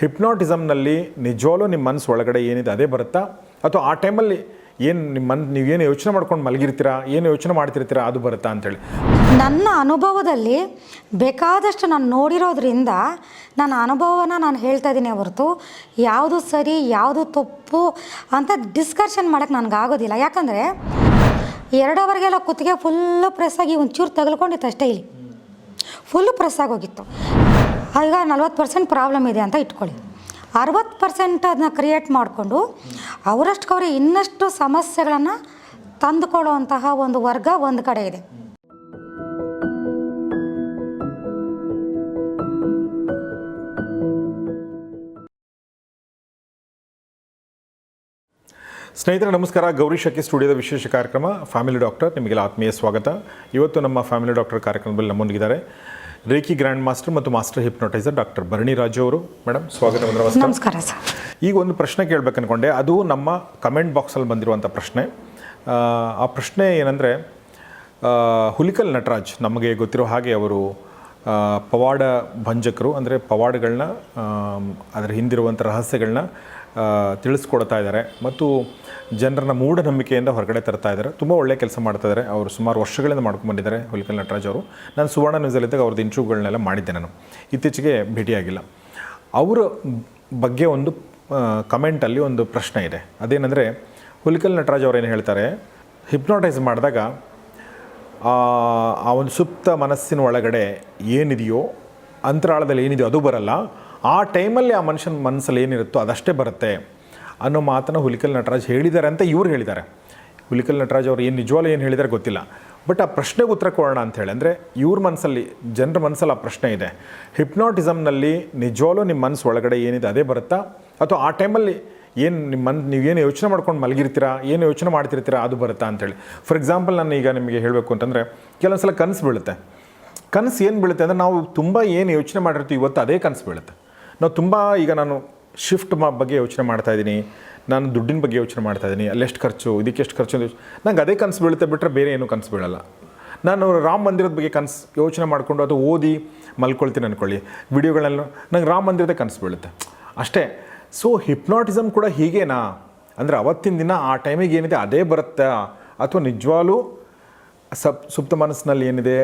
ಹಿಪ್ನಾಟಿಸಮ್ನಲ್ಲಿ ನಿಜವಾಗ್ಲೂ ನಿಮ್ಮ ಮನಸ್ಸು ಒಳಗಡೆ ಏನಿದೆ ಅದೇ ಬರುತ್ತಾ? ಅಥವಾ ಆ ಟೈಮಲ್ಲಿ ಏನು ನಿಮ್ಮ ಮನ್ ನೀವೇನು ಯೋಚನೆ ಮಾಡ್ಕೊಂಡು ಮಲಗಿರ್ತೀರಾ? ಏನು ಯೋಚನೆ ಮಾಡ್ತಿರ್ತೀರಾ? ಅದು ಬರುತ್ತಾ ಅಂತೇಳಿ ನನ್ನ ಅನುಭವದಲ್ಲಿ ಬೇಕಾದಷ್ಟು ನಾನು ನೋಡಿರೋದ್ರಿಂದ ನನ್ನ ಅನುಭವನ ನಾನು ಹೇಳ್ತಾ ಇದ್ದೀನಿ ಹೊರತು, ಯಾವುದು ಸರಿ, ಯಾವುದು ತಪ್ಪು ಅಂತ ಡಿಸ್ಕಷನ್ ಮಾಡೋಕ್ಕೆ ನನಗೆ ಆಗೋದಿಲ್ಲ ಯಾಕಂದರೆ ಎರಡವರೆಗೆಲ್ಲ ಕುತ್ತಿಗೆ ಫುಲ್ಲು ಪ್ರೆಸ್ ಒಂಚೂರು ತಗಲ್ಕೊಂಡಿತ್ತು ಅಷ್ಟೇ ಇಲ್ಲಿ. ಫುಲ್ಲು ಪ್ರೆಸ್ ಆಗೋಗಿತ್ತು. ಈಗ ನಲ್ವತ್ತು ಪರ್ಸೆಂಟ್ ಪ್ರಾಬ್ಲಮ್ ಇದೆ ಅಂತ ಇಟ್ಕೊಳ್ಳಿ. ಅರವತ್ತು ಪರ್ಸೆಂಟ್ ಅದನ್ನ ಕ್ರಿಯೇಟ್ ಮಾಡಿಕೊಂಡು ಅವರಷ್ಟಕ್ಕವ್ರೆ ಇನ್ನಷ್ಟು ಸಮಸ್ಯೆಗಳನ್ನು ತಂದುಕೊಳ್ಳುವಂತಹ ಒಂದು ವರ್ಗ ಒಂದು ಕಡೆ ಇದೆ. ಸ್ನೇಹಿತರೆ, ನಮಸ್ಕಾರ. ಗೌರಿ ಶಕಿ ಸ್ಟುಡಿಯೋದ ವಿಶೇಷ ಕಾರ್ಯಕ್ರಮ. ಫ್ಯಾಮಿಲಿ ಡಾಕ್ಟರ್, ನಿಮಗೆಲ್ಲ ಆತ್ಮೀಯ ಸ್ವಾಗತ. ಇವತ್ತು ನಮ್ಮ ಫ್ಯಾಮಿಲಿ ಡಾಕ್ಟರ್ ಕಾರ್ಯಕ್ರಮದಲ್ಲಿ ನಮ್ಮೊಂದಿಗಿದ್ದಾರೆ. ರೇಖಿ ಗ್ರ್ಯಾಂಡ್ ಮಾಸ್ಟರ್ ಮತ್ತು master hypnotiser doctor Bharani Raju ಅವರು. ಮೇಡಮ್ ಸ್ವಾಗತ ನಮಸ್ಕಾರ. ಸರ್. ಈಗ ಒಂದು ಪ್ರಶ್ನೆ ಕೇಳಬೇಕು ಅಂದ್ಕೊಂಡೆ ಅದು ನಮ್ಮ ಕಮೆಂಟ್ ಬಾಕ್ಸಲ್ಲಿ ಬಂದಿರುವಂಥ ಪ್ರಶ್ನೆ. ಆ, ಪ್ರಶ್ನೆ ಏನಂದರೆ ಹುಲಿಕಲ್ ನಟರಾಜ್ ನಮಗೆ ಗೊತ್ತಿರೋ ಹಾಗೆ ಅವರು ಪವಾಡ ಭಂಜಕರು ಅಂದರೆ ಪವಾಡಗಳನ್ನ ಅದರ ಹಿಂದಿರುವಂಥ ರಹಸ್ಯಗಳನ್ನ ತಿಳಿಸ್ಕೊಡ್ತಾ ಇದ್ದಾರೆ. ಮತ್ತು ಜನರನ್ನ ಮೂಢನಂಬಿಕೆಯಿಂದ ಹೊರಗಡೆ ತರ್ತಾ ಇದ್ದಾರೆ. ತುಂಬ ಒಳ್ಳೆ ಕೆಲಸ ಮಾಡ್ತಾ ಇದ್ದಾರೆ. ಅವರು ಸುಮಾರು ವರ್ಷಗಳಿಂದ ಮಾಡ್ಕೊಂಡು ಬಂದಿದ್ದಾರೆ ಹುಲಿಕಲ್ ನಟರಾಜ್ ಅವರು. ನಾನು ಸುವರ್ಣ ನ್ಯೂಸಲ್ಲಿದ್ದಾಗ ಅವ್ರದ್ದು ಇಂಟರ್ವ್ಯೂಗಳನ್ನೆಲ್ಲ ಮಾಡಿದ್ದೆ ನಾನು. ಇತ್ತೀಚೆಗೆ ಭೇಟಿಯಾಗಿಲ್ಲ. ಅವರ ಬಗ್ಗೆ ಒಂದು ಕಮೆಂಟಲ್ಲಿ ಒಂದು ಪ್ರಶ್ನೆ ಇದೆ. ಅದೇನೆಂದರೆ, ಹುಲಿಕಲ್ ನಟರಾಜ್ ಅವರೇನು ಹೇಳ್ತಾರೆ? ಹಿಪ್ನೋಟೈಸ್ ಮಾಡಿದಾಗ ಆ ಒಂದು ಸುಪ್ತ ಮನಸ್ಸಿನ ಒಳಗಡೆ ಏನಿದೆಯೋ, ಅಂತರಾಳದಲ್ಲಿ ಏನಿದೆಯೋ ಅದು ಬರಲ್ಲ. ಆ ಟೈಮಲ್ಲಿ ಆ ಮನುಷ್ಯನ ಮನಸ್ಸಲ್ಲಿ ಏನಿರುತ್ತೋ ಅದಷ್ಟೇ ಬರುತ್ತೆ ಅನ್ನೋ ಮಾತನ್ನು ಹುಲಿಕಲ್ ನಟರಾಜ್ ಹೇಳಿದ್ದಾರೆ ಅಂತ ಇವ್ರು ಹೇಳಿದ್ದಾರೆ. ಹುಲಿಕಲ್ ನಟರಾಜ್ ಅವರು ಏನು ನಿಜವಾಗ್ಲೂ ಏನು ಹೇಳಿದ್ದಾರೆ ಗೊತ್ತಿಲ್ಲ. ಬಟ್ ಆ ಪ್ರಶ್ನೆಗೆ ಉತ್ತರ ಕೊಡೋಣ ಅಂತ ಹೇಳಿ, ಅಂದರೆ ಇವ್ರ ಮನಸ್ಸಲ್ಲಿ, ಜನರ ಮನಸ್ಸಲ್ಲಿ ಆ ಪ್ರಶ್ನೆ ಇದೆ. ಹಿಪ್ನಾಟಿಸಮ್ನಲ್ಲಿ ನಿಜವಾಗ್ಲೂ ನಿಮ್ಮ ಮನಸ್ಸು ಒಳಗಡೆ ಏನಿದೆ, ಅದೇ ಬರುತ್ತಾ? ಅಥವಾ ಆ ಟೈಮಲ್ಲಿ ಏನು ನಿಮ್ಮ ಮನ್ ಏನು ಯೋಚನೆ ಮಾಡ್ಕೊಂಡು ಮಲಗಿರ್ತೀರಾ, ಏನು ಯೋಚನೆ ಮಾಡ್ತಿರ್ತೀರಾ, ಅದು ಬರುತ್ತಾ ಅಂತೇಳಿ ಫಾರ್ ಎಕ್ಸಾಂಪಲ್ ನಾನು ಈಗ ನಿಮಗೆ ಹೇಳಬೇಕು ಅಂತಂದರೆ ಕೆಲವೊಂದು ಸಲ ಕನಸು ಬೀಳುತ್ತೆ. ಕನಸು ಏನು ಬೀಳುತ್ತೆ ಅಂದರೆ ನಾವು ತುಂಬ ಏನು ಯೋಚನೆ ಮಾಡಿರ್ತೀವಿ, ಇವತ್ತು ಅದೇ ಕನಸು ಬೀಳುತ್ತೆ. ನಾವು ತುಂಬ ಈಗ ನಾನು ಶಿಫ್ಟ್ ಮಾ, ಬಗ್ಗೆ ಯೋಚನೆ ಮಾಡ್ತಾಯಿದ್ದೀನಿ ನಾನು ದುಡ್ಡಿನ ಬಗ್ಗೆ ಯೋಚನೆ ಮಾಡ್ತಾಯಿದ್ದೀನಿ ಅಲ್ಲೆಷ್ಟು ಖರ್ಚು, ಇದಕ್ಕೆ ಎಷ್ಟು ಖರ್ಚು ಅಂತ ನಂಗೆ ಅದೇ ಕನಸು ಬೀಳುತ್ತೆ ಬಿಟ್ಟರೆ ಬೇರೆ ಏನೂ ಕನಸು ಬೀಳಲ್ಲ. ನಾನು ರಾಮ ಮಂದಿರದ ಬಗ್ಗೆ ಕನಸು ಯೋಚನೆ ಮಾಡಿಕೊಂಡು ಅದು ಓದಿ ಮಲ್ಕೊಳ್ತೀನಿ ಅಂದ್ಕೊಳ್ಳಿ ವಿಡಿಯೋಗಳಲ್ಲೂ, ನಂಗೆ ರಾಮ ಮಂದಿರದ ಕನಸು ಬೀಳುತ್ತೆ. ಅಷ್ಟೇ. ಸೊ ಹಿಪ್ನಾಟಿಸಮ್ ಕೂಡ ಹೀಗೇನಾ ಅಂದರೆ ಅವತ್ತಿನ ದಿನ ಆ ಟೈಮಿಗೆ ಏನಿದೆ ಅದೇ ಬರುತ್ತಾ ಅಥವಾ ನಿಜವಾಗ್ಲೂ ಸಪ್ ಸುಪ್ತ ಮನಸ್ಸಿನಲ್ಲಿ ಏನಿದೆ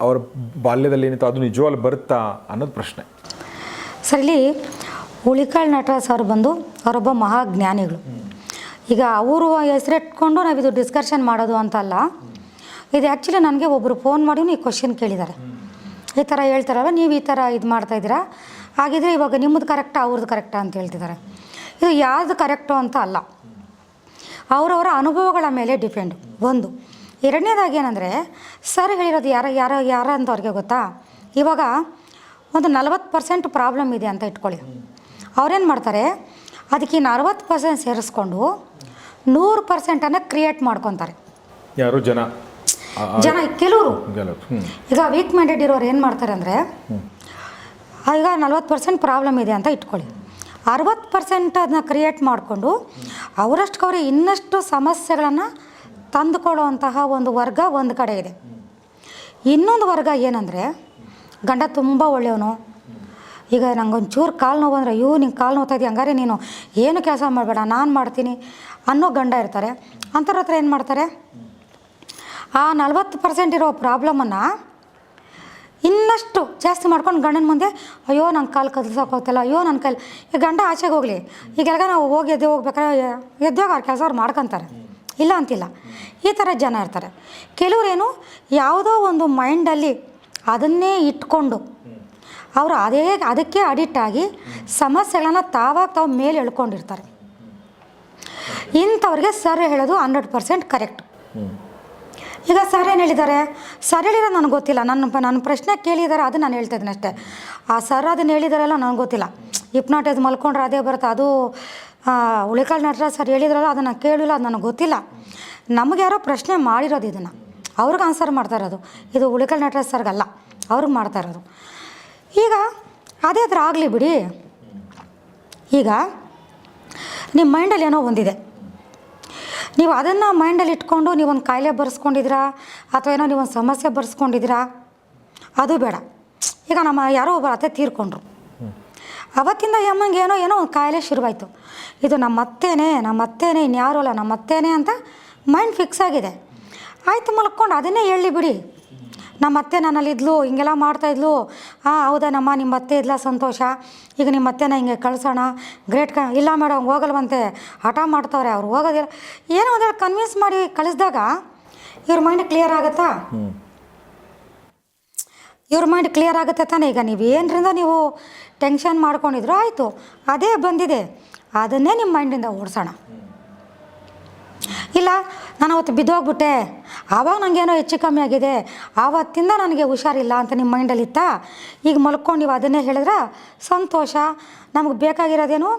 ಅವರ ಬಾಲ್ಯದಲ್ಲಿ ಏನಿತ್ತು ಅದು ನಿಜವಾಗ್ಲೂ ಬರುತ್ತಾ ಅನ್ನೋದು ಪ್ರಶ್ನೆ ಸರ್ ಇಲ್ಲಿ ಹುಳಿಕಾಳ್ ನಟರಾಜ್ ಅವರು ಬಂದು ಅವರೊಬ್ಬ ಮಹಾಜ್ಞಾನಿಗಳು ಈಗ ಅವರು ಹೆಸರಿಟ್ಕೊಂಡು ನಾವು ಇದು ಡಿಸ್ಕಷನ್ ಮಾಡೋದು ಅಂತ ಅಲ್ಲ ಇದು ಆ್ಯಕ್ಚುಲಿ ನನಗೆ ಒಬ್ಬರು ಫೋನ್ ಮಾಡಿ ಈ ಕ್ವಶನ್ ಕೇಳಿದ್ದಾರೆ ಈ ಥರ ಹೇಳ್ತಾರಲ್ಲ ನೀವು ಈ ಥರ ಇದು ಮಾಡ್ತಾ ಇದ್ದೀರಾ ಹಾಗಿದ್ರೆ ಇವಾಗ ನಿಮ್ಮದು ಕರೆಕ್ಟಾ ಅವ್ರದ್ದು ಕರೆಕ್ಟಾ ಅಂತ ಹೇಳ್ತಿದ್ದಾರೆ. ಇದು ಯಾರ್ದು ಕರೆಕ್ಟು ಅಂತ ಅಲ್ಲ. ಅವರವರ ಅನುಭವಗಳ ಮೇಲೆ ಡಿಪೆಂಡ್ ಒಂದು. ಎರಡನೇದಾಗಿ ಏನಂದರೆ ಸರ್ ಹೇಳಿರೋದು ಯಾರ ಯಾರ ಯಾರ ಅಂತ ಅವ್ರಿಗೆ ಗೊತ್ತಾ? ಇವಾಗ ಒಂದು ನಲವತ್ತು ಪರ್ಸೆಂಟ್ ಪ್ರಾಬ್ಲಮ್ ಇದೆ ಅಂತ ಇಟ್ಕೊಳ್ಳಿ. ಅವ್ರೇನು ಮಾಡ್ತಾರೆ? ಅದಕ್ಕೆ ಇನ್ನು ಅರವತ್ತು ಪರ್ಸೆಂಟ್ ಸೇರಿಸ್ಕೊಂಡು ನೂರು ಪರ್ಸೆಂಟನ್ನು ಕ್ರಿಯೇಟ್ ಮಾಡ್ಕೊತಾರೆ. ಯಾರು? ಜನ? ಜನ ಕೆಲವರು. ಈಗ ವೀಕ್ ಮೈಂಡೆಡ್ ಇರೋರು ಏನು ಮಾಡ್ತಾರೆ ಅಂದರೆ ಈಗ ನಲ್ವತ್ತು ಪರ್ಸೆಂಟ್ ಪ್ರಾಬ್ಲಮ್ ಇದೆ ಅಂತ ಇಟ್ಕೊಳ್ಳಿ. ಅರವತ್ತು ಪರ್ಸೆಂಟ್ ಅದನ್ನ ಕ್ರಿಯೇಟ್ ಮಾಡಿಕೊಂಡು ಅವರಷ್ಟಕ್ಕವ್ರೆ ಇನ್ನಷ್ಟು ಸಮಸ್ಯೆಗಳನ್ನು ತಂದುಕೊಳ್ಳುವಂತಹ ಒಂದು ವರ್ಗ ಒಂದು ಕಡೆ ಇದೆ. ಇನ್ನೊಂದು ವರ್ಗ ಏನಂದರೆ ಗಂಡ ತುಂಬ ಒಳ್ಳೆಯವನು. ಈಗ ನಂಗೊಂದು ಚೂರು ಕಾಲು ನೋವು ಅಂದರೆ, ಅಯ್ಯೋ, ನಿಂಗೆ ಕಾಲು ನೋವ್ತಾ ಇದೆಯಾ? ಹಂಗಾರೆ ನೀನು ಏನು ಕೆಲಸ ಮಾಡಬೇಡ, ನಾನು ಮಾಡ್ತೀನಿ ಅನ್ನೋ ಗಂಡ ಇರ್ತಾರೆ. ಅಂಥವ್ರ ಹತ್ರ ಏನು ಮಾಡ್ತಾರೆ? ಆ ನಲ್ವತ್ತು ಪರ್ಸೆಂಟ್ ಇರೋ ಪ್ರಾಬ್ಲಮನ್ನು ಇನ್ನಷ್ಟು ಜಾಸ್ತಿ ಮಾಡ್ಕೊಂಡು ಗಂಡನ ಮುಂದೆ, ಅಯ್ಯೋ ನನ್ನ ಕಾಲು ಕದಲ್ಸೋಕೆ ಹೋಗ್ತಿಲ್ಲ ಅಯ್ಯೋ ನನ್ನ ಕೈಲಿ ಈಗ ಗಂಡ ಆಚೆಗೆ ಹೋಗಲಿ. ಈಗೆಲ್ಲ ನಾವು ಹೋಗಿ ಎದ್ದೆ ಹೋಗ್ಬೇಕಾದ್ರೆ, ಎದ್ದೋಗ ಅವ್ರ ಕೆಲಸ ಅವ್ರು ಮಾಡ್ಕೊತಾರೆ. ಇಲ್ಲ ಅಂತಿಲ್ಲ. ಈ ಥರ ಜನ ಇರ್ತಾರೆ. ಕೆಲವರೇನು, ಯಾವುದೋ ಒಂದು ಮೈಂಡಲ್ಲಿ ಅದನ್ನೇ ಇಟ್ಕೊಂಡು, ಅವರು ಅದೇ, ಅದಕ್ಕೆ ಅಡಿಕ್ಟ್ ಆಗಿ ಸಮಸ್ಯೆಗಳನ್ನ ತಾವಾಗ ತಾವು ಮೇಲೆ ಎಳ್ಕೊಂಡಿರ್ತಾರೆ. ಇಂಥವ್ರಿಗೆ ಸರ್ ಹೇಳೋದು ಹಂಡ್ರೆಡ್ ಪರ್ಸೆಂಟ್ ಕರೆಕ್ಟ್. ಈಗ ಸರ್ ಏನು ಹೇಳಿದ್ದಾರೆ ಸರ್ ಹೇಳಿರೋ ನನಗೆ ಗೊತ್ತಿಲ್ಲ. ನನ್ನ ನನ್ನ ಪ್ರಶ್ನೆ ಕೇಳಿದ್ದಾರೆ ಅದು ನಾನು ಹೇಳ್ತಾ ಇದ್ದೀನಿ ಅಷ್ಟೇ. ಆ ಸರ್ ಅದನ್ನು ಹೇಳಿದಾರಲ್ಲ, ನನಗೆ ಗೊತ್ತಿಲ್ಲ. ಹಿಪ್ನಾಟೈಸ್ ಮಲ್ಕೊಂಡ್ರೆ ಅದೇ ಬರುತ್ತೆ. ಅದು ಉಳಿಕಾಲ್ ನಟರ ಸರ್ ಹೇಳಿದ್ರಲ್ಲ, ಅದನ್ನು ಕೇಳಿಲ್ಲ ಅದು ನನಗೆ ಗೊತ್ತಿಲ್ಲ. ನಮಗೆ ಯಾರೋ ಪ್ರಶ್ನೆ ಮಾಡಿರೋದು ಇದನ್ನು. ಅವ್ರಿಗೆ ಆನ್ಸರ್ ಮಾಡ್ತಾ ಇರೋದು. ಇದು ಉಳಿಕಾಳು ನಟರ ಸರ್ಗಲ್ಲ ಅವ್ರಿಗೆ ಮಾಡ್ತಾ ಇರೋದು. ಈಗ, ಅದೇ ಥರ ಆಗಲಿ ಬಿಡಿ. ಈಗ ನಿಮ್ಮ ಮೈಂಡಲ್ಲಿ ಏನೋ ಒಂದಿದೆ. ನೀವು ಅದನ್ನು ಮೈಂಡಲ್ಲಿ ಇಟ್ಕೊಂಡು ನೀವೊಂದು ಕಾಯಿಲೆ ಬರೆಸ್ಕೊಂಡಿದ್ದೀರಾ? ಅಥವಾ ಏನೋ ನೀವೊಂದು ಸಮಸ್ಯೆ ಬರೆಸ್ಕೊಂಡಿದ್ದೀರಾ? ಅದು ಬೇಡ. ಈಗ ನಮ್ಮ ಯಾರೋ ಒಬ್ಬರು ಅತ್ತೆ ತೀರ್ಕೊಂಡ್ರು. ಅವತ್ತಿಂದ ಯಮ್ಮಂಗೆ ಏನೋ ಏನೋ ಒಂದು ಕಾಯಿಲೆ ಶುರುವಾಯಿತು. ಇದು ನಮ್ಮ ಅತ್ತೇನೆ ನಮ್ಮ ಅತ್ತೇನೆ ಇನ್ಯಾರೂ ಅಲ್ಲ ನಮ್ಮ ಅತ್ತೇನೆ ಅಂತ ಮೈಂಡ್ ಫಿಕ್ಸ್ ಆಗಿದೆ. ಆಯಿತು ಮಲ್ಕೊಂಡು ಅದನ್ನೇ ಹೇಳಿ ಬಿಡಿ. ನಮ್ಮ ಅತ್ತೆ ನನ್ನಲ್ಲಿ ಇದ್ಲು. ಹಿಂಗೆಲ್ಲ ಮಾಡ್ತಾಯಿದ್ಲು ಹಾಂ ಹೌದನಮ್ಮ ನಿಮ್ಮ ಅತ್ತೆ ಇದ್ಲ, ಸಂತೋಷ. ಈಗ ನಿಮ್ಮ ಅತ್ತೆನ ಹಿಂಗೆ ಕಳ್ಸೋಣ ಗ್ರೇಟ್ ಕ ಇಲ್ಲ ಮೇಡಮ್ ಹೋಗಲ್ವಂತೆ. ಹಠ ಮಾಡ್ತವ್ರೆ ಅವ್ರು ಹೋಗೋದಿಲ್ಲ. ಏನೋ ಒಂದೇಳಿ ಕನ್ವಿನ್ಸ್ ಮಾಡಿ ಕಳಿಸಿದಾಗ ಇವ್ರ ಮೈಂಡ್ ಕ್ಲಿಯರ್ ಆಗುತ್ತಾ? ಇವ್ರ ಮೈಂಡ್ ಕ್ಲಿಯರ್ ಆಗುತ್ತೆ ತಾನೇ? ಈಗ ನೀವು ಏನರಿಂದ ನೀವು ಟೆನ್ಷನ್ ಮಾಡ್ಕೊಂಡಿದ್ರು ಆಯಿತು. ಅದೇ ಬಂದಿದೆ. ಅದನ್ನೇ ನಿಮ್ಮ ಮೈಂಡಿಂದ ಓಡಿಸೋಣ. ಇಲ್ಲ ನಾನು ಅವತ್ತು ಬಿದ್ದೋಗ್ಬಿಟ್ಟೆ. ಆವಾಗ ನನಗೇನೋ ಹೆಚ್ಚು ಕಮ್ಮಿ ಆಗಿದೆ. ಆವತ್ತಿಂದ ನನಗೆ ಹುಷಾರಿಲ್ಲ ಅಂತ ನಿಮ್ಮ ಮೈಂಡಲ್ಲಿತ್ತಾ? ಈಗ ಮಲ್ಕೊಂಡು ನೀವು ಅದನ್ನೇ ಹೇಳಿದ್ರೆ ಸಂತೋಷ. ನಮಗೆ ಬೇಕಾಗಿರೋದೇನು?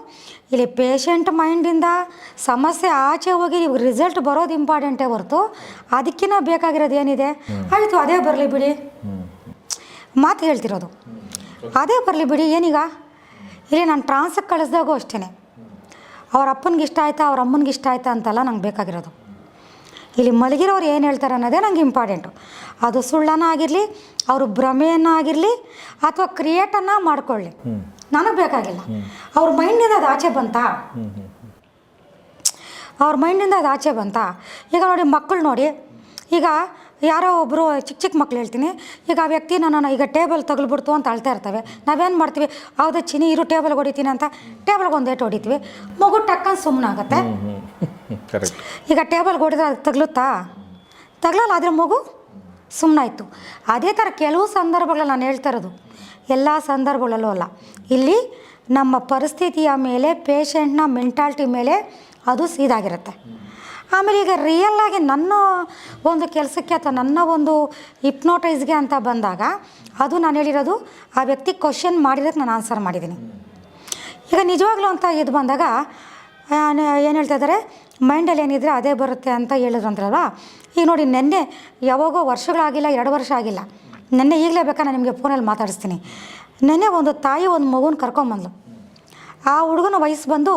ಇಲ್ಲಿ ಪೇಷಂಟ್ ಮೈಂಡಿಂದ ಸಮಸ್ಯೆ ಆಚೆ ಹೋಗಿ ನೀವು ರಿಸಲ್ಟ್ ಬರೋದು ಇಂಪಾರ್ಟೆಂಟೇ ಹೊರತು ಅದಕ್ಕಿಂತ ಬೇಕಾಗಿರೋದು ಏನಿದೆ ಆಯಿತು ಅದೇ ಬರಲಿ ಬಿಡಿ. ಮಾತು ಹೇಳ್ತಿರೋದು. ಅದೇ ಬರಲಿ ಬಿಡಿ ಏನೀಗ? ಇಲ್ಲಿ ನಾನು ಟ್ರಾನ್ಸಕ್ಕೆ ಕಳಿಸ್ದಾಗೂ ಅಷ್ಟೇ ಅವ್ರ ಅಪ್ಪನಿಗೆ ಇಷ್ಟ ಆಯ್ತಾ ಅವ್ರ ಅಮ್ಮನಿಗೆ ಇಷ್ಟ ಆಯ್ತಾ ಅಂತಲ್ಲ ನಂಗೆ ಬೇಕಾಗಿರೋದು. ಇಲ್ಲಿ ಮಲಗಿರೋರು ಏನು ಹೇಳ್ತಾರೆ ಅನ್ನೋದೇ ನಂಗೆ ಇಂಪಾರ್ಟೆಂಟು. ಅದು ಸುಳ್ಳನ ಆಗಿರಲಿ ಅವರು ಭ್ರಮೆಯನ್ನು ಆಗಿರಲಿ ಅಥವಾ ಕ್ರಿಯೇಟನ್ನು ಮಾಡ್ಕೊಳ್ಳಿ. ನನಗೆ ಬೇಕಾಗಿಲ್ಲ. ಅವ್ರ ಮೈಂಡಿಂದ ಅದು ಆಚೆ ಬಂತಾ? ಅವ್ರ ಮೈಂಡಿಂದ ಅದು ಆಚೆ ಬಂತಾ? ಈಗ ನೋಡಿ ಮಕ್ಕಳು ನೋಡಿ ಈಗ ಯಾರೋ ಒಬ್ಬರು ಚಿಕ್ಕ ಚಿಕ್ಕ ಮಕ್ಳು ಹೇಳ್ತೀನಿ ಈಗ ಆ ವ್ಯಕ್ತಿ ನಾನು ಈಗ ಟೇಬಲ್ ತಗಲ್ಬಿಡ್ತು ಅಂತ ಅಳ್ತಾ ಇರ್ತವೆ. ನಾವೇನು ಮಾಡ್ತೀವಿ? ಹೌದು ಚಿನಿ ಇರು ಟೇಬಲ್ಗೆ ಹೊಡಿತೀನಿ ಅಂತ ಟೇಬಲ್ಗೆ ಒಂದು ಏಟು ಹೊಡಿತೀವಿ. ಮಗು ಟಕ್ಕನ್ ಸುಮ್ಮನಾಗತ್ತೆ ಈಗ ಟೇಬಲ್ಗೆ ಹೊಡೆದ್ರೆ ಅದು ತಗ್ಲುತ್ತಾ? ತಗಲಲ್ಲ ಆದರೆ ಮಗು ಸುಮ್ಮನಾಯಿತು ಅದೇ ಥರ ಕೆಲವು ಸಂದರ್ಭಗಳಲ್ಲಿ ನಾನು ಹೇಳ್ತಾ ಇರೋದು. ಎಲ್ಲ ಸಂದರ್ಭಗಳಲ್ಲೂ ಅಲ್ಲ. ಇಲ್ಲಿ ನಮ್ಮ ಪರಿಸ್ಥಿತಿಯ ಮೇಲೆ ಪೇಷಂಟ್ನ ಮೆಂಟಾಲಿಟಿ ಮೇಲೆ ಅದು ಸೀದಾಗಿರುತ್ತೆ. ಆಮೇಲೆ ಈಗ ರಿಯಲ್ ಆಗಿ ನನ್ನ ಒಂದು ಕೆಲಸಕ್ಕೆ ಅಥವಾ ನನ್ನ ಒಂದು ಹಿಪ್ನೋಟೈಸ್ಗೆ ಅಂತ ಬಂದಾಗ ಅದು ನಾನು ಹೇಳಿರೋದು ಆ ವ್ಯಕ್ತಿ ಕ್ವಶನ್ ಮಾಡಿರೋದಕ್ಕೆ ನಾನು ಆನ್ಸರ್ ಮಾಡಿದ್ದೀನಿ. ಈಗ ನಿಜವಾಗ್ಲೂ ಅಂತ ಇದು ಬಂದಾಗ ಏನು ಹೇಳ್ತಾ ಇದ್ದಾರೆ? ಮೈಂಡಲ್ಲಿ ಏನಿದ್ರೆ ಅದೇ ಬರುತ್ತೆ ಅಂತ ಹೇಳಿದ್ರು ಅಂದ್ರಲ್ವ? ಈಗ ನೋಡಿ, ನೆನ್ನೆ ಯಾವಾಗೋ ವರ್ಷಗಳಾಗಿಲ್ಲ ಎರಡು ವರ್ಷ ಆಗಿಲ್ಲ. ನೆನ್ನೆ ಈಗಲೇ ಬೇಕಾ ನಾನು ನಿಮಗೆ ಫೋನಲ್ಲಿ ಮಾತಾಡಿಸ್ತೀನಿ. ನೆನ್ನೆ ಒಂದು ತಾಯಿ, ಒಂದು ಮಗುನ ಕರ್ಕೊಂಬಂದ್ಲು. ಆ ಹುಡುಗನ ವಯಸ್ಸು ಬಂದು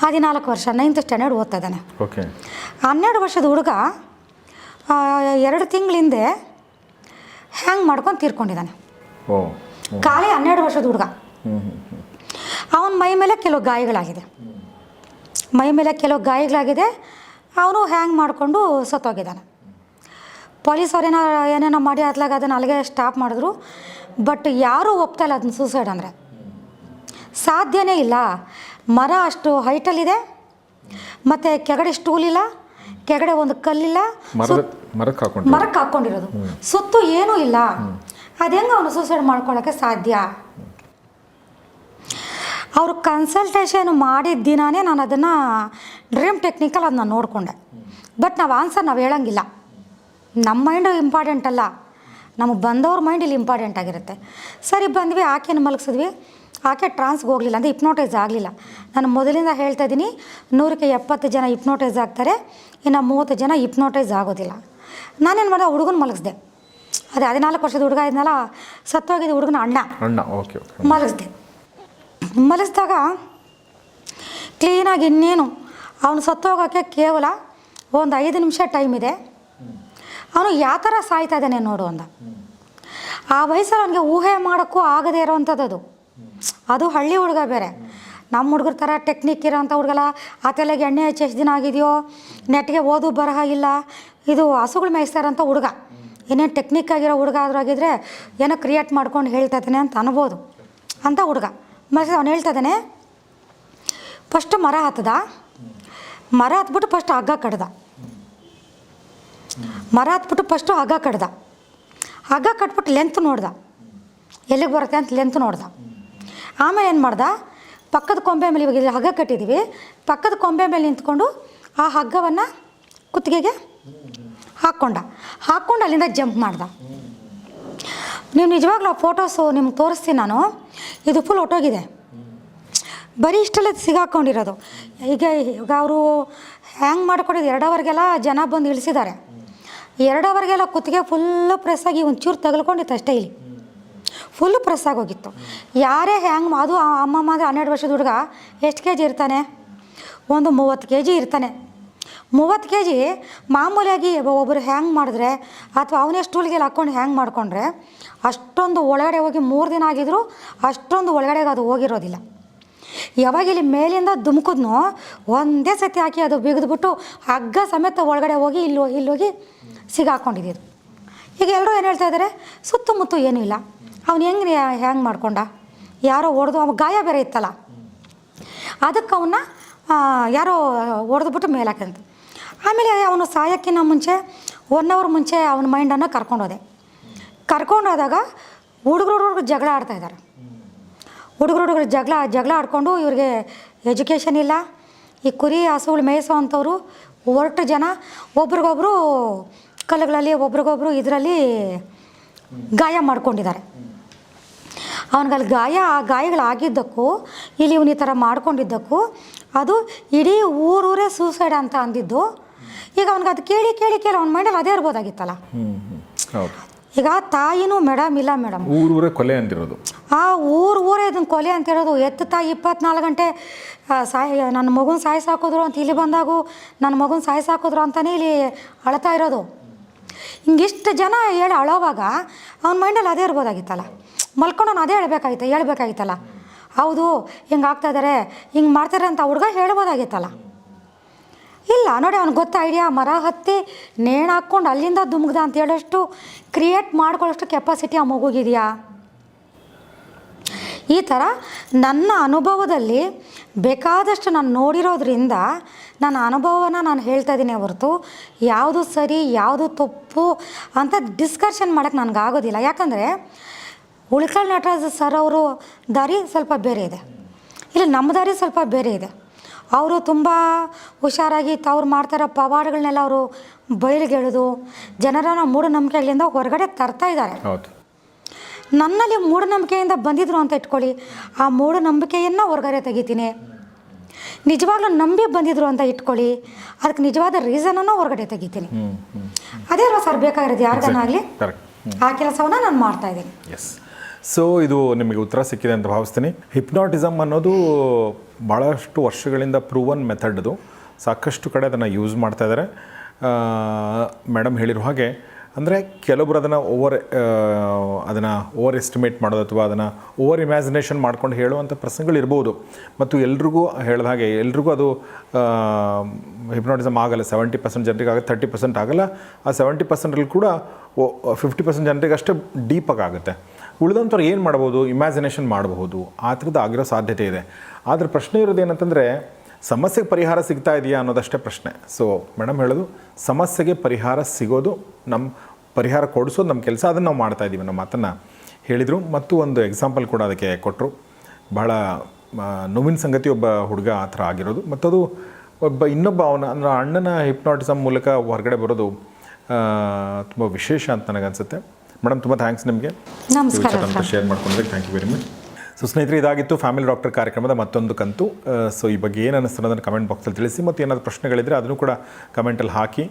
ಹದಿನಾಲ್ಕು ವರ್ಷ ನೈನ್ತ್ ಸ್ಟ್ಯಾಂಡರ್ಡ್ ಓದ್ತಾ ಇದ್ದಾನೆ. ಓಕೆ ಹನ್ನೆರಡು ವರ್ಷದ ಹುಡುಗ ಎರಡು ತಿಂಗಳ ಹಿಂದೆ ಹ್ಯಾಂಗ್ ಮಾಡ್ಕೊಂಡು ತೀರ್ಕೊಂಡಿದ್ದಾನೆ. ಖಾಲಿ ಹನ್ನೆರಡು ವರ್ಷದ ಹುಡುಗ. ಅವನ ಮೈ ಮೇಲೆ ಕೆಲವು ಗಾಯಗಳಾಗಿದೆ. ಮೈ ಮೇಲೆ ಕೆಲವು ಗಾಯಗಳಾಗಿದೆ. ಅವನು ಹ್ಯಾಂಗ್ ಮಾಡಿಕೊಂಡು ಸತ್ತೋಗಿದ್ದಾನೆ. ಪೊಲೀಸವ್ರೇನೋ ಏನೇನೋ ಮಾಡಿ ಅತ್ಲಾಗ ಅದನ್ನು ಅಲ್ಲಿಗೆ ಸ್ಟಾಪ್ ಮಾಡಿದ್ರು. ಬಟ್ ಯಾರೂ ಒಪ್ತಾ ಇಲ್ಲ ಅದನ್ನ ಸೂಸೈಡ್ ಅಂದರೆ. ಸಾಧ್ಯನೇ ಇಲ್ಲ. ಮರ ಅಷ್ಟು ಹೈಟಲ್ಲಿದೆ ಮತ್ತು ಕೆಗಡೆ ಸ್ಟೂಲ್ ಇಲ್ಲ ಕೆಗಡೆ ಒಂದು ಕಲ್ಲಿಲ್ಲ ಮರಕ್ಕೆ ಹಾಕೊಂಡಿರೋದು. ಹಾಕ್ಕೊಂಡಿರೋದು ಸುತ್ತು ಏನೂ ಇಲ್ಲ. ಅದು ಹೆಂಗೆ ಅವನು ಸೂಸೈಡ್ ಮಾಡ್ಕೊಳ್ಳೋಕ್ಕೆ ಸಾಧ್ಯ? ಅವರು ಕನ್ಸಲ್ಟೇಷನ್ ಮಾಡಿದ ದಿನಾನೇ ನಾನು ಅದನ್ನು ಡ್ರೀಮ್ ಟೆಕ್ನಿಕಲ್ ಅದನ್ನ ನೋಡಿಕೊಂಡೆ. ಬಟ್ ನಾವು ಆನ್ಸರ್ ನಾವು ಹೇಳಂಗಿಲ್ಲ. ನಮ್ಮ ಮೈಂಡು ಇಂಪಾರ್ಟೆಂಟ್ ಅಲ್ಲ. ನಮಗೆ ಬಂದವ್ರ ಮೈಂಡ್ ಇಲ್ಲಿ ಇಂಪಾರ್ಟೆಂಟ್ ಆಗಿರುತ್ತೆ. ಸರಿ ಬಂದ್ವಿ ಆಕೆನ ಮಲಗಿಸಿದ್ವಿ. ಆಕೆ ಟ್ರಾನ್ಸ್ಗೆ ಹೋಗಲಿಲ್ಲ ಅಂದರೆ ಇಪ್ನೋಟೈಸ್ ಆಗಲಿಲ್ಲ. ನಾನು ಮೊದಲಿಂದ ಹೇಳ್ತಾ ಇದ್ದೀನಿ ನೂರಕ್ಕೆ ಎಪ್ಪತ್ತು ಜನ ಇಪ್ನೋಟೈಸ್ ಆಗ್ತಾರೆ ಇನ್ನು ಮೂವತ್ತು ಜನ ಇಪ್ನೋಟೈಸ್ ಆಗೋದಿಲ್ಲ. ನಾನೇನು ಮಾಡಿದೆ ಹುಡುಗನ ಮಲಗಿಸ್ದೆ. ಅದೇ ಹದಿನಾಲ್ಕು ವರ್ಷದ ಹುಡುಗ ಇದ್ನಲ್ಲ ಸತ್ತೋಗಿದ್ದ ಹುಡುಗನ ಅಣ್ಣ. ಅಣ್ಣ ಓಕೆ ಓಕೆ. ಮಲಗಿಸ್ದೆ. ಮಲಗಿಸಿದಾಗ ಕ್ಲೀನಾಗಿ ಇನ್ನೇನು ಅವನು ಸತ್ತೋಗೋಕ್ಕೆ ಕೇವಲ ಒಂದು ಐದು ನಿಮಿಷ ಟೈಮ್ ಇದೆ. ಅವನು ಯಾವ ಥರ ಸಾಯ್ತಾ ಇದ್ದಾನೆ ನೋಡು ಅಂದ. ಆ ವಯಸ್ಸಲ್ಲಿ ಅವನಿಗೆ ಊಹೆ ಮಾಡೋಕ್ಕೂ ಆಗದೇ ಇರೋವಂಥದ್ದು ಅದು ಹಳ್ಳಿ ಹುಡುಗ ಬೇರೆ. ನಮ್ಮ ಹುಡುಗರ ಥರ ಟೆಕ್ನಿಕ್ ಇರೋಂಥ ಹುಡುಗಲ್ಲ, ಆ ತಲೆಗೆ ಎಣ್ಣೆ ಹಚ್ಚಿ ಎಷ್ಟು ದಿನ ಆಗಿದೆಯೋ ನೆಟ್ಗೆ ಓದು ಬರಹ ಇಲ್ಲ ಇದು ಹಸುಗಳು ಮೇಯಿಸ್ತಾರಂಥ ಹುಡುಗ. ಏನೇನು ಟೆಕ್ನಿಕ್ ಆಗಿರೋ ಹುಡುಗ ಆದ್ರೂ ಆಗಿದ್ರೆ ಏನೋ ಕ್ರಿಯೇಟ್ ಮಾಡ್ಕೊಂಡು ಹೇಳ್ತಾ ಇದ್ದಾನೆ ಅಂತ ಅನ್ಬೋದು. ಅಂತ ಹುಡುಗ. ಮತ್ತೆ ಅವನು ಹೇಳ್ತಾ ಇದ್ದಾನೆ ಫಸ್ಟ್ ಮರ ಹತ್ತದ. ಮರ ಹತ್ಬಿಟ್ಟು ಫಸ್ಟ್ ಹಗ್ಗ ಕಡ್ದ. ಮರ ಹತ್ಬಿಟ್ಟು ಫಸ್ಟು ಹಗ್ಗ ಕಡ್ದ. ಹಗ್ಗ ಕಟ್ಬಿಟ್ಟು ಲೆಂತ್ ನೋಡ್ದ. ಎಲ್ಲಿಗೆ ಬರುತ್ತೆ ಅಂತ ಲೆಂತ್ ನೋಡ್ದ. ಆಮೇಲೆ ಏನು ಮಾಡ್ದೆ? ಪಕ್ಕದ ಕೊಂಬೆ ಮೇಲೆ ಇವಾಗ ಇಲ್ಲಿ ಹಗ್ಗ ಕಟ್ಟಿದ್ದೀವಿ ಪಕ್ಕದ ಕೊಂಬೆ ಮೇಲೆ ನಿಂತ್ಕೊಂಡು ಆ ಹಗ್ಗವನ್ನು ಕುತ್ತಿಗೆಗೆ ಹಾಕ್ಕೊಂಡ. ಹಾಕ್ಕೊಂಡು ಅಲ್ಲಿಂದ ಜಂಪ್ ಮಾಡ್ದೆ. ನೀವು ನಿಜವಾಗ್ಲೂ ಆ ಫೋಟೋಸು ನಿಮ್ಗೆ ತೋರಿಸ್ತೀನಿ ನಾನು. ಇದು ಫುಲ್ ಒಟ್ಟೋಗಿದೆ. ಬರೀ ಇಷ್ಟೆಲ್ಲ ಸಿಗಾಕೊಂಡಿರೋದು. ಈಗ ಈಗ ಅವರು ಹ್ಯಾಂಗ್ ಮಾಡ್ಕೊಂಡಿದ್ದು ಎರಡವರೆಗೆಲ್ಲ ಜನ ಬಂದು ಇಳಿಸಿದ್ದಾರೆ. ಎರಡವರೆಗೆಲ್ಲ ಕುತ್ತಿಗೆ ಫುಲ್ಲು ಪ್ರೆಸ್ ಆಗಿ ಒಂಚೂರು ತಗಲ್ಕೊಂಡಿತ್ತು ಅಷ್ಟೇ ಇಲ್ಲಿ. ಫುಲ್ಲು ಪ್ರೆಸ್ ಆಗೋಗಿತ್ತು ಯಾರೇ ಹ್ಯಾಂಗ್ ಅದು ಅಮ್ಮಮ್ಮ ಅಂದರೆ ಹನ್ನೆರಡು ವರ್ಷದ ಹುಡುಗ ಎಷ್ಟು ಕೆ ಜಿ ಇರ್ತಾನೆ? ಒಂದು ಮೂವತ್ತು ಕೆ ಜಿ ಇರ್ತಾನೆ. ಮೂವತ್ತು ಕೆ ಜಿ ಮಾಮೂಲಿಯಾಗಿ ಒಬ್ಬರು ಹ್ಯಾಂಗ್ ಮಾಡಿದ್ರೆ ಅಥವಾ ಅವನೇ ಸ್ಟೂಲ್ಗೆಲ್ಲ ಹಾಕ್ಕೊಂಡು ಹ್ಯಾಂಗ್ ಮಾಡಿಕೊಂಡ್ರೆ ಅಷ್ಟೊಂದು ಒಳಗಡೆ ಹೋಗಿ ಮೂರು ದಿನ ಆಗಿದ್ರು ಅಷ್ಟೊಂದು ಒಳಗಡೆಗೆ ಅದು ಹೋಗಿರೋದಿಲ್ಲ. ಯಾವಾಗ ಇಲ್ಲಿ ಮೇಲಿಂದ ಧುಮುಕಿದ್ನೋ ಒಂದೇ ಸತಿ ಹಾಕಿ ಅದು ಬಿಗಿದ್ಬಿಟ್ಟು ಹಗ್ಗ ಸಮೇತ ಒಳಗಡೆ ಹೋಗಿ ಇಲ್ಲಿ ಇಲ್ಲಿ ಹೋಗಿ ಸಿಗಾಕೊಂಡಿದ್ದು ಈಗ ಎಲ್ಲರೂ ಏನು ಹೇಳ್ತಾ ಇದ್ದಾರೆ ಸುತ್ತಮುತ್ತ ಏನೂ ಇಲ್ಲ. ಅವ್ನು ಹೆಂಗೆ ಹೆಂಗೆ ಮಾಡ್ಕೊಂಡ? ಯಾರೋ ಹೊಡೆದು ಅವ ಗಾಯ ಬೇರೆ ಇತ್ತಲ್ಲ? ಅದಕ್ಕೆ ಅವನ್ನ ಯಾರೋ ಹೊಡೆದ್ಬಿಟ್ಟು ಮೇಲೆ ಹಾಕಂತ ಆಮೇಲೆ ಅವನು ಸಾಯೋಕ್ಕಿಂತ ಮುಂಚೆ ಒನ್ ಅವರ್ ಮುಂಚೆ ಅವನ ಮೈಂಡನ್ನು ಕರ್ಕೊಂಡೋದೆ ಕರ್ಕೊಂಡೋದಾಗ ಹುಡುಗರು ಹುಡುಗರು ಜಗಳ ಆಡ್ತಾ ಇದ್ದಾರೆ ಹುಡುಗರು ಹುಡುಗರು ಜಗಳ ಜಗಳ ಆಡ್ಕೊಂಡು ಇವ್ರಿಗೆ ಎಜುಕೇಷನ್ ಇಲ್ಲ. ಈ ಕುರಿ, ಹಸುಗಳು ಮೇಯಿಸೋವಂಥವ್ರು ಹೊರಟು ಜನ. ಒಬ್ರಿಗೊಬ್ರು ಕಲ್ಲುಗಳಲ್ಲಿ, ಒಬ್ರಿಗೊಬ್ರು ಇದರಲ್ಲಿ ಗಾಯ ಮಾಡ್ಕೊಂಡಿದ್ದಾರೆ. ಅವನಿಗಲ್ಲಿ ಗಾಯ ಆ ಗಾಯಗಳಾಗಿದ್ದಕ್ಕೂ ಇಲ್ಲಿ ಇವನು ಈ ಥರ ಮಾಡ್ಕೊಂಡಿದ್ದಕ್ಕೂ ಅದು ಇಡೀ ಊರೂರೇ ಸೂಸೈಡ್ ಅಂತ ಅಂದಿದ್ದು. ಈಗ ಅವ್ನಿಗೆ ಅದು ಕೇಳಿ ಕೇಳಿ ಕೇಳಿ ಅವ್ನ ಮೈಂಡಲ್ಲಿ ಅದೇ ಇರ್ಬೋದಾಗಿತ್ತಲ್ಲ? ಈಗ ತಾಯಿನೂ ಮೇಡಮ್ ಇಲ್ಲ ಮೇಡಮ್ ಊರೂರೇ ಕೊಲೆ ಅಂತಿರೋದು. ಆ ಊರು ಊರೇ ಇದನ್ನ ಕೊಲೆ ಅಂತ ಹೇಳೋದು. ಎತ್ತು ತಾಯಿ ಇಪ್ಪತ್ನಾಲ್ಕು ಗಂಟೆ ಸಾಯಿ ನನ್ನ ಮಗುನ ಸಾಯಿಸಾಕಿದ್ರು ಅಂತ ಇಲ್ಲಿ ಬಂದಾಗೂ ನನ್ನ ಮಗುನ ಸಾಯಿಸಾಕಿದ್ರು ಅಂತಲೇ ಇಲ್ಲಿ ಅಳ್ತಾ ಇರೋದು. ಹಿಂಗಿಷ್ಟು ಜನ ಹೇಳಿ ಅಳೋವಾಗ ಅವ್ನ ಮೈಂಡಲ್ಲಿ ಅದೇ ಇರ್ಬೋದಾಗಿತ್ತಲ್ಲ? ಮಲ್ಕೊಂಡು ಅದೇ ಹೇಳ್ಬೇಕಾಗಿತ್ತು ಹೇಳ್ಬೇಕಾಗಿತ್ತಲ್ಲ ಹೌದು, ಹಿಂಗೆ ಆಗ್ತಾ ಇದ್ದಾರೆ ಹಿಂಗೆ ಮಾಡ್ತಾರೆ ಅಂತ ಹುಡುಗ ಹೇಳ್ಬೋದಾಗಿತ್ತಲ್ಲ ಇಲ್ಲ, ನೋಡಿ ಅವ್ನಿಗೆ ಗೊತ್ತ, ಐಡಿಯಾ, ಮರ ಹತ್ತಿ, ನೇಣು ಹಾಕ್ಕೊಂಡು ಅಲ್ಲಿಂದ ದುಮ್ಗ್ದ ಅಂತ ಹೇಳೋಷ್ಟು ಕ್ರಿಯೇಟ್ ಮಾಡ್ಕೊಳ್ಳೋಷ್ಟು ಕೆಪಾಸಿಟಿ ಆ ಮಗುಗಿದೆಯಾ? ಈ ಥರ ನನ್ನ ಅನುಭವದಲ್ಲಿ ಬೇಕಾದಷ್ಟು ನಾನು ನೋಡಿರೋದ್ರಿಂದ ನನ್ನ ಅನುಭವನ ನಾನು ಹೇಳ್ತಾ ಇದ್ದೀನಿ ಹೊರತು, ಯಾವುದು ಸರಿ, ಯಾವುದು ತಪ್ಪು ಅಂತ ಡಿಸ್ಕಷನ್ ಮಾಡೋಕ್ಕೆ ನನಗಾಗೋದಿಲ್ಲ. ಯಾಕಂದರೆ ಉಳ್ಕಲ್ ನಟರಾಜ್ ಸರ್ ಅವರು ದಾರಿ ಸ್ವಲ್ಪ ಬೇರೆ ಇದೆ. ಇಲ್ಲ ನಮ್ಮ ದಾರಿ ಸ್ವಲ್ಪ ಬೇರೆ ಇದೆ. ಅವರು ತುಂಬ ಹುಷಾರಾಗಿ ತವ್ರು ಮಾಡ್ತಾರೋ ಪವಾಡಗಳನ್ನೆಲ್ಲ ಅವರು ಬಯಲಿಗೆಳೆದು ಜನರನ್ನ ಮೂಢನಂಬಿಕೆಗಳಿಂದ ಹೊರಗಡೆ ತರ್ತಾ ಇದ್ದಾರೆ. ನನ್ನಲ್ಲಿ ಮೂಢನಂಬಿಕೆಯಿಂದ ಬಂದಿದ್ರು ಅಂತ ಇಟ್ಕೊಳ್ಳಿ. ಆ ಮೂಢನಂಬಿಕೆಯನ್ನು ಹೊರಗಡೆ ತೆಗಿತೀನಿ. ನಿಜವಾಗ್ಲೂ ನಂಬಿ ಬಂದಿದ್ರು ಅಂತ ಇಟ್ಕೊಳ್ಳಿ. ಅದಕ್ಕೆ ನಿಜವಾದ ರೀಸನನ್ನು ಹೊರಗಡೆ ತೆಗಿತೀನಿ. ಅದೇ ಅಲ್ವಾ ಸರ್ ಬೇಕಾಗಿರೋದು ಯಾರಿಗನಾಗಲಿ ಕರೆಕ್ಟ್ ಆ ಕೆಲಸವನ್ನು ನಾನು ಮಾಡ್ತಾ ಇದ್ದೀನಿ. ಸೊ ಇದು ನಿಮಗೆ ಉತ್ತರ ಸಿಕ್ಕಿದೆ ಅಂತ ಭಾವಿಸ್ತೀನಿ. ಹಿಪ್ನಾಟಿಸಮ್ ಅನ್ನೋದು ಭಾಳಷ್ಟು ವರ್ಷಗಳಿಂದ ಪ್ರೂವನ್ ಮೆಥಡ್ ಅದು. ಸಾಕಷ್ಟು ಕಡೆ ಅದನ್ನು ಯೂಸ್ ಮಾಡ್ತಾ ಇದ್ದಾರೆ ಮೇಡಮ್ ಹೇಳಿರೋ ಹಾಗೆ, ಅಂದರೆ ಕೆಲವೊಬ್ರು ಅದನ್ನು ಓವರ್ ಅದನ್ನು ಓವರ್ ಎಸ್ಟಿಮೇಟ್ ಮಾಡೋದು ಅಥವಾ ಅದನ್ನು ಓವರ್ ಇಮ್ಯಾಜಿನೇಷನ್ ಮಾಡ್ಕೊಂಡು ಹೇಳುವಂಥ ಪ್ರಸಂಗಗಳಿರ್ಬೋದು. ಮತ್ತು ಎಲ್ರಿಗೂ ಹೇಳಿದ ಹಾಗೆ, ಎಲ್ರಿಗೂ ಅದು ಹಿಪ್ನೋಟಿಸಮ್ ಆಗಲ್ಲ ಸೆವೆಂಟಿ ಪರ್ಸೆಂಟ್ ಜನರಿಗೆ ಆಗುತ್ತೆ ತರ್ಟಿ ಪರ್ಸೆಂಟ್ ಆಗಲ್ಲ. ಆ ಸೆವೆಂಟಿ ಪರ್ಸೆಂಟಲ್ಲಿ ಕೂಡ ಫಿಫ್ಟಿ ಪರ್ಸೆಂಟ್ ಜನರಿಗೆ ಅಷ್ಟೇ ಡೀಪಾಗಿ ಆಗುತ್ತೆ. ಉಳಿದಂಥವ್ರು ಏನು ಮಾಡ್ಬೋದು? ಇಮ್ಯಾಜಿನೇಷನ್ ಮಾಡಬಹುದು. ಆ ಥರದ್ದು ಆಗಿರೋ ಸಾಧ್ಯತೆ ಇದೆ. ಆದರೆ ಪ್ರಶ್ನೆ ಇರೋದು ಏನಂತಂದರೆ, ಸಮಸ್ಯೆಗೆ ಪರಿಹಾರ ಸಿಗ್ತಾ ಇದೆಯಾ ಅನ್ನೋದಷ್ಟೇ ಪ್ರಶ್ನೆ. ಸೊ ಮೇಡಮ್ ಹೇಳೋದು, ಸಮಸ್ಯೆಗೆ ಪರಿಹಾರ ಸಿಗೋದು ನಮ್ಮ ಪರಿಹಾರ ಕೊಡಿಸೋದು ನಮ್ಮ ಕೆಲಸ, ಅದನ್ನು ನಾವು ಮಾಡ್ತಾ ಇದ್ದೀವಿ ನಮ್ಮ ಮಾತನ್ನು ಹೇಳಿದರು. ಮತ್ತು ಒಂದು ಎಕ್ಸಾಂಪಲ್ ಕೂಡ ಅದಕ್ಕೆ ಕೊಟ್ಟರು ಬಹಳ ನೋವಿನ ಸಂಗತಿ ಒಬ್ಬ ಹುಡುಗ ಆ ಥರ ಆಗಿರೋದು. ಮತ್ತು ಅದು ಒಬ್ಬ ಇನ್ನೊಬ್ಬ ಅವನ, ಅಂದರೆ ಅಣ್ಣನ ಹಿಪ್ನಾಟಿಸಮ್ ಮೂಲಕ ಹೊರಗಡೆ ಬರೋದು ತುಂಬ ವಿಶೇಷ ಅಂತ ನನಗನ್ಸುತ್ತೆ. ಮೇಡಮ್ ತುಂಬ ಥ್ಯಾಂಕ್ಸ್ ನಿಮಗೆ. ಶೇರ್ ಮಾಡ್ಕೊಂಡ್ರೆ thank you very much so ಸ್ನೇಹಿತರೆ ಇದಾಗಿತ್ತು ಫ್ಯಾಮಿಲಿ ಡಾಕ್ಟರ್ ಕಾರ್ಯಕ್ರಮದ ಮತ್ತೊಂದು ಕಂತು. ಸೊ ಈ ಬಗ್ಗೆ ಏನು ಅನ್ನಿಸ್ತು ಅನ್ನೋದನ್ನು ಕಮೆಂಟ್ ಬಾಕ್ಸಲ್ಲಿ ತಿಳಿಸಿ ಮತ್ತು ಏನಾದರೂ ಪ್ರಶ್ನೆಗಳಿದ್ದರೆ ಅದನ್ನು ಕೂಡ ಕಮೆಂಟಲ್ಲಿ ಹಾಕಿ.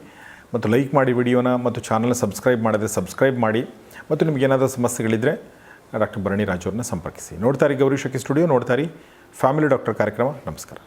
ಮತ್ತು ಲೈಕ್ ಮಾಡಿ ವಿಡಿಯೋನ ಮತ್ತು ಚಾನಲ್ನ ಸಬ್ಸ್ಕ್ರೈಬ್ ಮಾಡಿದರೆ ಸಬ್ಸ್ಕ್ರೈಬ್ ಮಾಡಿ. ಮತ್ತು ನಿಮ್ಗೆ ಏನಾದರೂ ಸಮಸ್ಯೆಗಳಿದ್ದರೆ ಡಾಕ್ಟರ್ ಭರಣಿ ರಾಜು ಅವ್ರನ್ನ ಸಂಪರ್ಕಿಸಿ. ನೋಡ್ತಾರೆ ಗೌರಿ ಶಕಿ ಸ್ಟುಡಿಯೋ ನೋಡ್ತಾರೆ ಫ್ಯಾಮಿಲಿ ಡಾಕ್ಟರ್ ಕಾರ್ಯಕ್ರಮ. ನಮಸ್ಕಾರ.